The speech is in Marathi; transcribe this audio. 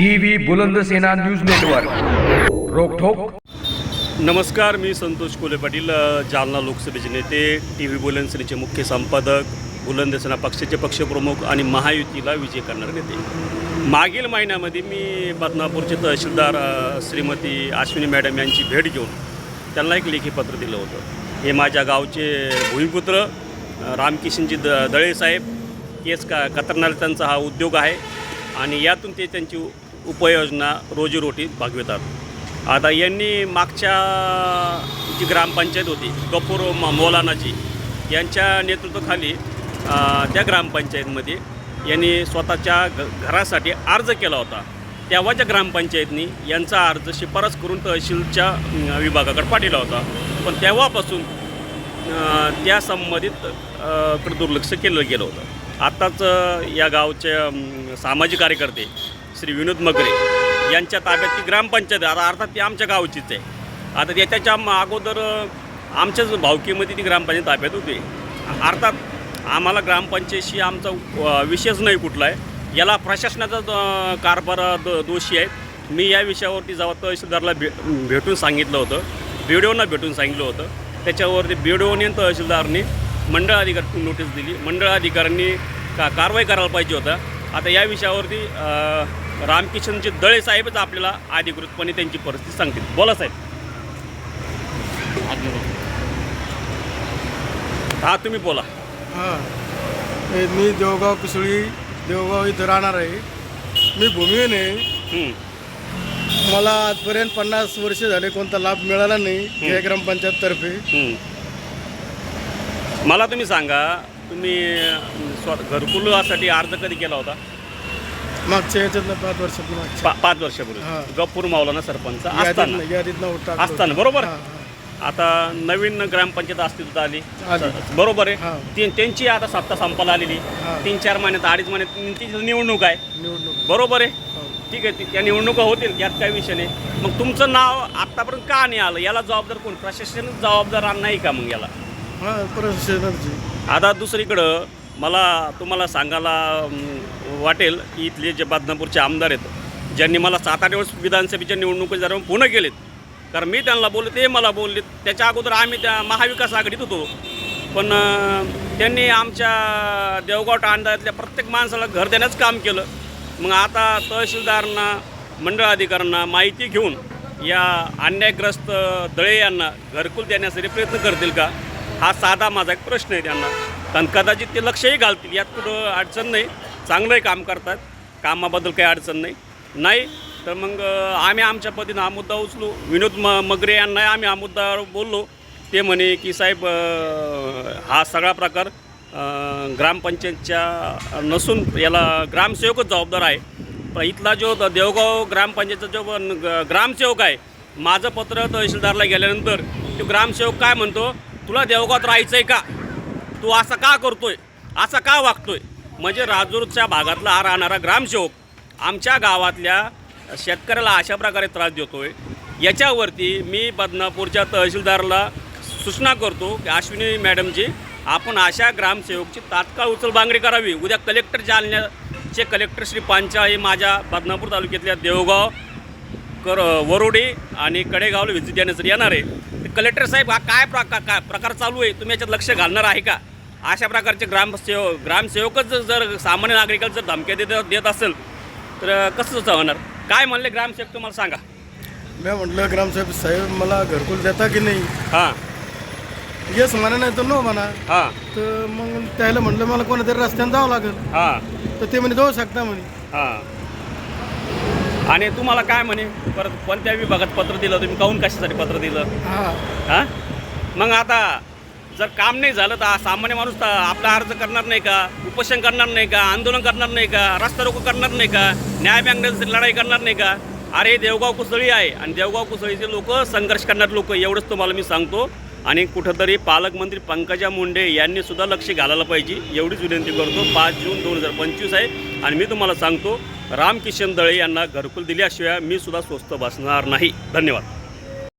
TV Bulandsena news network. Rokthok नमस्कार मी संतोष कोले पाटील जालना लोकसभेचे नेते टी व्ही बुलंदसेनेचे मुख्य संपादक बुलंदसेना पक्षाचे पक्षप्रमुख आणि महायुतीला विजय करणारे नेते. मागील महिन्यामध्ये मी बदनापूरचे तहसीलदार श्रीमती अश्विनी मॅडम यांची भेट घेऊन त्यांना एक लेखी पत्र दिलं होतं. हे माझ्या गावचे भूमिपुत्र रामकिशनजी द दळे साहेब केस का कतरणारा त्यांचा हा उद्योग आहे आणि यातून ते त्यांची उपयोजना रोजीरोटी भागवितात. आता यांनी मागच्या जी ग्रामपंचायत होती गफूर मौलानाची यांच्या नेतृत्वाखाली त्या ग्रामपंचायतमध्ये यांनी स्वतःच्या घ घरासाठी अर्ज केला होता. तेव्हाच्या ग्रामपंचायतनी यांचा अर्ज शिफारस करून तहसीलच्या विभागाकडे पाठवला होता. पण तेव्हापासून त्या संबंधित दुर्लक्ष केलं गेलं होतं. आत्ताच या गावचे सामाजिक कार्यकर्ते श्री विनोद मगरे यांच्या ताब्यात ती ग्रामपंचायत आता अर्थात ती आमच्या गावचीच आहे. आता त्या- त्याच्या अगोदर आमच्याच भावकीमध्ये ती ग्रामपंचायत ताब्यात होती. अर्थात आम्हाला ग्रामपंचायतशी आमचा विषयच नाही कुठला आहे. याला प्रशासनाचा कारभार द- दोषी आहे मी या विषयावरती जेव्हा तहसीलदारला भे भेटून सांगितलं होतं बीडीओना भेटून सांगितलं होतं त्याच्यावरती बीडीओने तहसीलदारने मंडळ अधिकारी नोटीस दिली. मंडळ अधिकाऱ्यांनी का कारवाई करायला पाहिजे होता. आता या विषयावरती रामकिशनचे दळे साहेबच आपल्याला अधिकृतपणे त्यांची परिस्थिती सांगतील. बोला साहेब. हा तुम्ही बोला. हां. मी देवगाव कुसळी देवगाव इथं राहणार आहे. मी भूमिहीन आहे. मला आजपर्यंत पन्नास वर्ष झाले कोणता लाभ मिळाला नाही ग्रामपंचायततर्फे. मला तुम्ही सांगा तुम्ही स्व घरकुलासाठी अर्ज कधी केला होता? मागच्या याच्यातनं पाच मागच्या पा पाच वर्षापूर्वी. गप्पूर मावलाना सरपंच. असताना. यादीतनं यादीतनं टाकलं असताना बरोबर? हां. आता नवीन ग्रामपंचायत अस्तित्वात आली. आली. बरोबर आहे. ती त्यांची आता सत्ता संपायला आलेली. हां. तीन चार महिन्यात अडीच महिन्यात निवडणूक आहे. निवडणूक. बरोबर आहे? हो. ठीक आहे ती- त्या निवडणुका होतील यात काही विषय नाही. मग तुमचं नाव आत्तापर्यंत का नाही आलं? याला जबाबदार कोण? प्रशासन जबाबदार नाही का मग याला? हां प्रशासनाची. आता दुसरीकडं मला तुम्हाला सांगायला वाटेल की इथले जे बदनापूरचे आमदार आहेत ज्यांनी मला सात आठ वेळेस विधानसभेच्या निवडणुकीत दरम्यान पुन्हा केलेत. कारण मी त्यांना बोलले ते मला बोलले त्याच्या अगोदर आम्ही त्या महाविकास आघाडीत होतो. पण त्यांनी आमच्या देवगाव तांड्यातल्या प्रत्येक माणसाला घर देण्याचं काम केलं. मग आता तहसीलदारांना मंडळ अधिकाऱ्यांना माहिती घेऊन या अन्यायग्रस्त दळे यांना घरकुल देण्यासाठी प्रयत्न करतील का? हा साधा माझा एक प्रश्न आहे त्यांना. कारण कदाचित ते लक्षही घालतील यात कुठं अडचण नाही. चांगलंही काम करतात कामाबद्दल काही अडचण नाही. नाही तर मग आम्ही आमच्या पद्धतीनं हा मुद्दा उचलू. विनोद म मगरे यांना आम्ही हा मुद्द्यावर बोललो. ते म्हणे की साहेब हा सगळा प्रकार ग्रामपंचायतच्या नसून याला ग्रामसेवकच जबाबदार आहे. पण इथला जो द- देवगाव ग्रामपंचायतचा जो ग- ग्रामसेवक आहे माझं पत्र तहसीलदारला गेल्यानंतर तो ग्रामसेवक काय म्हणतो तुला देवगावात राहायचं आहे का? तू असं का करतोय? असं का वागतोय? म्हणजे राजूरच्या भागातला हा राहणारा ग्रामसेवक आमच्या गावातल्या शेतकऱ्याला अशा प्रकारे त्रास देतोय. याच्यावरती मी बदनापूरच्या तहसीलदारला सूचना करतो की अश्विनी मॅडमजी आपण अशा ग्रामसेवकची तात्काळ उचलबांगडी करावी. उद्या कलेक्टर जालन्याचे कलेक्टर श्री पांचा हे माझ्या बदनापूर तालुक्यातल्या देवगाव कर वरोडी आणि कडेगावला व्हिजिट देण्यासाठी येणार आहे. कलेक्टर साहेब हा काय प्रकार काय प्रकार चालू आहे? तुम्ही याच्यात लक्ष घालणार आहे का? अशा प्रकारचे ग्रामसेवक ग्रामसेवकच जर- सामान्य नागरिकाला जर धमक्या देत देत असेल तर कसं होणार? काय म्हणले ग्रामसेवक तुम्हाला सांगा. मी म्हटलं ग्रामसाहेब साहेब मला घरकुल देता की नाही? हां. येस म्हणा नाही तर नो म्हणा. हां. तर मग त्याला म्हटलं मला कोणातरी रस्त्याने जावं लागेल. हां. तर ते म्हणे जाऊ शकता म्हणे. हां. आणि तुम्हाला काय म्हणे? परत कोणत्या विभागात पत्र दिलं? तुम्ही काहून कशासाठी पत्र दिलं? हां? मग आता जर काम नाही झालं तर सामान्य माणूस तर आपला अर्ज करणार नाही का? उपोषण करणार नाही का? आंदोलन करणार नाही का? रस्ता रोको करणार नाही का? न्याय मागण्यासाठी लढाई करणार नाही का? अरे देवगाव कुसळी आहे आणि देवगाव कुसळीचे लोक संघर्ष करणारे लोक एवढंच तुम्हाला मी सांगतो. आणि कुठंतरी पालकमंत्री पंकजा मुंडे यांनी सुद्धा लक्ष घालायला पाहिजे. एवढीच विनंती करतो. पाच जून दोन हजार पंचवीस आहे. आणि मी तुम्हाला सांगतो रामकिशन दळे यांना घरकुल दिल्याशिवाय मी सुद्धा स्वस्त बसणार नाही. धन्यवाद.